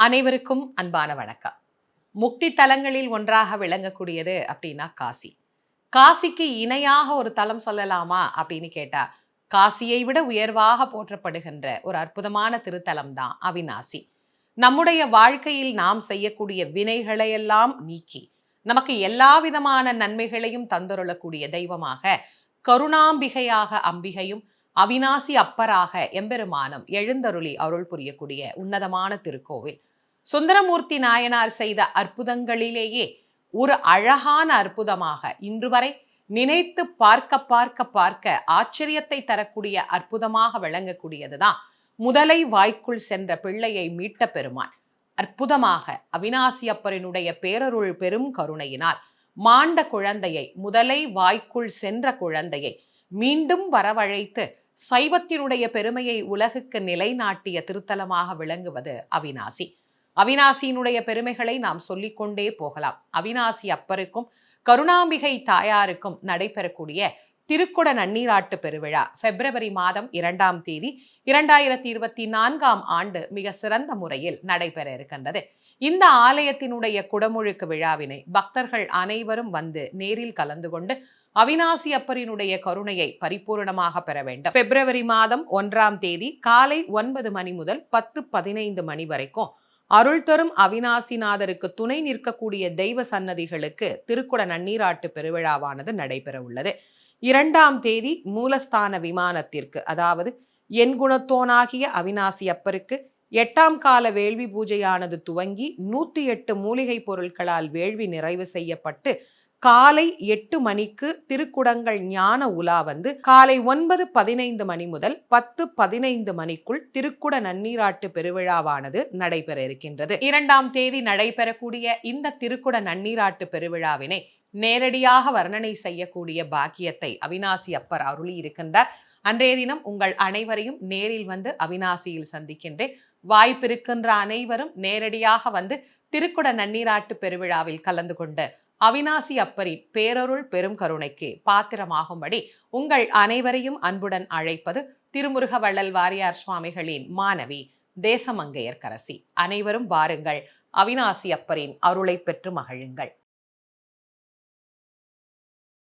அனைவருக்கும் அன்பான வணக்கம். முக்தி தலங்களில் ஒன்றாக விளங்கக்கூடியது அப்படின்னா காசி. காசிக்கு இணையாக ஒரு தலம் சொல்லலாமா அப்படின்னு கேட்டா காசியை விட உயர்வாக போற்றப்படுகின்ற ஒரு அற்புதமான திருத்தலம் தான் அவிநாசி. நம்முடைய வாழ்க்கையில் நாம் செய்யக்கூடிய வினைகளையெல்லாம் நீக்கி நமக்கு எல்லா விதமான நன்மைகளையும் தந்தொருளக்கூடிய தெய்வமாக கருணாம்பிகையாக அம்பிகையும் அவிநாசி அப்பராக எம்பெருமானம் எழுந்தருளி அருள் புரியக்கூடிய உன்னதமான திருக்கோவில். சுந்தரமூர்த்தி நாயனார் செய்த அற்புதங்களிலேயே ஒரு அழகான அற்புதமாக இன்று வரை நினைத்து பார்க்க பார்க்க பார்க்க ஆச்சரியத்தை தரக்கூடிய அற்புதமாக விளங்கக்கூடியதுதான். முதலை வாய்க்குள் சென்ற பிள்ளையை மீட்ட பெருமான். அற்புதமாக அவினாசி அப்பரினுடைய பேரருள் பெரும் கருணையினால் மாண்ட குழந்தையை முதலை வாய்க்குள் சென்ற குழந்தையை மீண்டும் வரவழைத்து சைவத்தினுடைய பெருமையை உலகுக்கு நிலைநாட்டிய திருத்தலமாக விளங்குவது அவினாசி. அவினாசியினுடைய பெருமைகளை நாம் சொல்லிக்கொண்டே போகலாம். அவினாசி அப்பருக்கும் கருணாம்பிகை தாயாருக்கும் நடைபெறக்கூடிய திருக்குட நன்னீராட்டு பெருவிழா பிப்ரவரி மாதம் இரண்டாம் தேதி இரண்டாயிரத்தி இருபத்தி நான்காம் ஆண்டு மிக சிறந்த முறையில் நடைபெற இருக்கின்றது. இந்த ஆலயத்தினுடைய குடமுழுக்கு விழாவினை பக்தர்கள் அனைவரும் வந்து நேரில் கலந்து கொண்டு அவினாசி அப்பரினுடைய கருணையை பரிபூர்ணமாக பெற வேண்டும். பிப்ரவரி மாதம் ஒன்றாம் தேதி காலை ஒன்பது மணி முதல் பத்து பதினைந்து மணி வரைக்கும் அருள் தரும் அவிநாசிநாதருக்கு துணை நிற்கக்கூடிய தெய்வ சன்னதிகளுக்கு திருக்குட நன்னீராட்டு பெருவிழாவானது நடைபெற உள்ளது இரண்டாம் தேதி மூலஸ்தான விமானத்திற்கு அதாவது என் குணத்தோனாகிய அவிநாசி அப்பருக்கு எட்டாம் கால வேள்வி பூஜையானது துவங்கி நூத்தி எட்டு மூலிகை பொருட்களால் வேள்வி நிறைவு செய்யப்பட்டு காலை எட்டு மணிக்கு திருக்குடங்கள் ஞான உலா வந்து காலை ஒன்பது பதினைந்து மணி முதல் பத்து பதினைந்து மணிக்குள் திருக்குட நன்னீராட்டு பெருவிழாவானது நடைபெற இருக்கின்றது. இரண்டாம் தேதி நடைபெறக்கூடிய இந்த திருக்குட நன்னீராட்டு பெருவிழாவினை நேரடியாக வர்ணனை செய்யக்கூடிய பாக்கியத்தை அவினாசி அப்பர் அருளி இருக்கின்றார். அன்றைய தினம் உங்கள் அனைவரையும் நேரில் வந்து அவினாசியில் சந்திக்கின்றேன். வாய்ப்பிருக்கின்ற அனைவரும் நேரடியாக வந்து திருக்குட நன்னீராட்டு பெருவிழாவில் கலந்து கொண்டு அவினாசி அப்பரின் பேரருள் பெரும் கருணைக்கு பாத்திரமாகும்படி உங்கள் அனைவரையும் அன்புடன் அழைப்பது திருமுருக வள்ளல் வாரியார் சுவாமிகளின் மாணவி தேசமங்கையர் கரசி அனைவரும் வாருங்கள். அவினாசி அப்பரின் அருளை பெற்று மகிழுங்கள்.